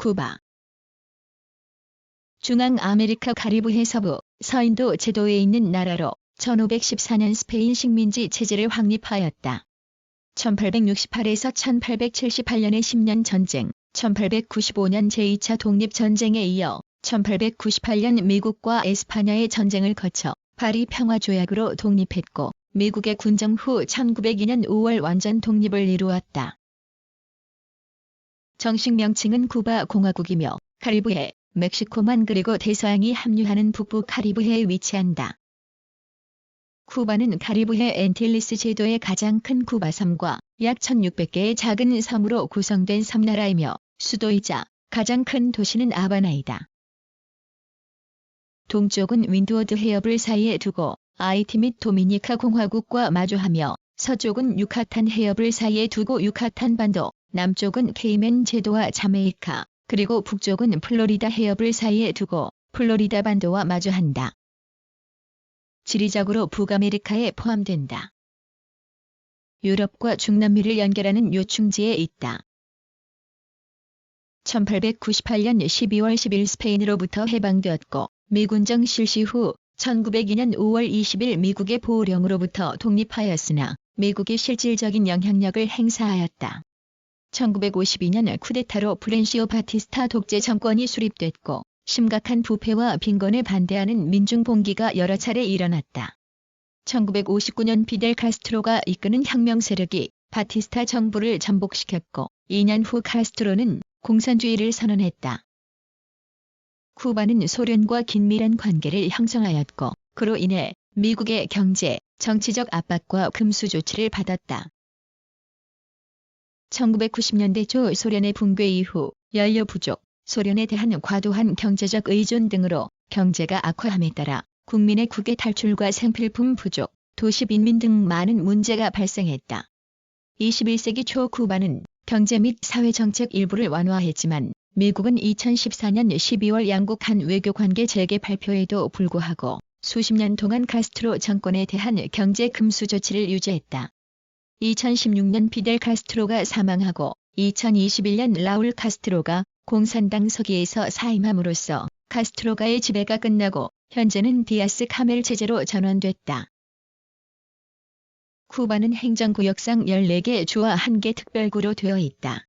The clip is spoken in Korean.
쿠바 중앙 아메리카 카리브해 서부 서인도 제도에 있는 나라로 1514년 스페인 식민지 체제를 확립하였다. 1868에서 1878년의 10년 전쟁, 1895년 제2차 독립전쟁에 이어 1898년 미국과 에스파냐의 전쟁을 거쳐 파리 평화 조약으로 독립했고 미국의 군정 후 1902년 5월 완전 독립을 이루었다. 정식 명칭은 쿠바 공화국이며 카리브해, 멕시코만 그리고 대서양이 합류하는 북부 카리브해에 위치한다. 쿠바는 카리브해 엔틸리스 제도의 가장 큰 쿠바 섬과 약 1600개의 작은 섬으로 구성된 섬나라이며 수도이자 가장 큰 도시는 아바나이다. 동쪽은 윈드워드 해협을 사이에 두고 아이티 및 도미니카 공화국과 마주하며 서쪽은 유카탄 해협을 사이에 두고 유카탄 반도, 남쪽은 케이맨 제도와 자메이카, 그리고 북쪽은 플로리다 해협을 사이에 두고 플로리다 반도와 마주한다. 지리적으로 북아메리카에 포함된다. 유럽과 중남미를 연결하는 요충지에 있다. 1898년 12월 10일 스페인으로부터 해방되었고 미군정 실시 후 1902년 5월 20일 미국의 보호령으로부터 독립하였으나 미국이 실질적인 영향력을 행사하였다. 1952년 쿠데타로 프렌시오 바티스타 독재 정권이 수립됐고 심각한 부패와 빈곤에 반대하는 민중 봉기가 여러 차례 일어났다. 1959년 비델 카스트로가 이끄는 혁명 세력이 바티스타 정부를 전복시켰고 2년 후 카스트로는 공산주의를 선언했다. 쿠바는 소련과 긴밀한 관계를 형성하였고 그로 인해 미국의 경제, 정치적 압박과 금수 조치를 받았다. 1990년대 초 소련의 붕괴 이후 연료 부족, 소련에 대한 과도한 경제적 의존 등으로 경제가 악화함에 따라 국민의 국외 탈출과 생필품 부족, 도시 빈민 등 많은 문제가 발생했다. 21세기 초 쿠바는 경제 및 사회 정책 일부를 완화했지만 미국은 2014년 12월 양국 한 외교 관계 재개 발표에도 불구하고 수십 년 동안 카스트로 정권에 대한 경제 금수 조치를 유지했다. 2016년 피델 카스트로가 사망하고 2021년 라울 카스트로가 공산당 서기에서 사임함으로써 카스트로가의 지배가 끝나고 현재는 디아스 카멜 체제로 전환됐다. 쿠바는 행정구역상 14개 주와 1개 특별구로 되어 있다.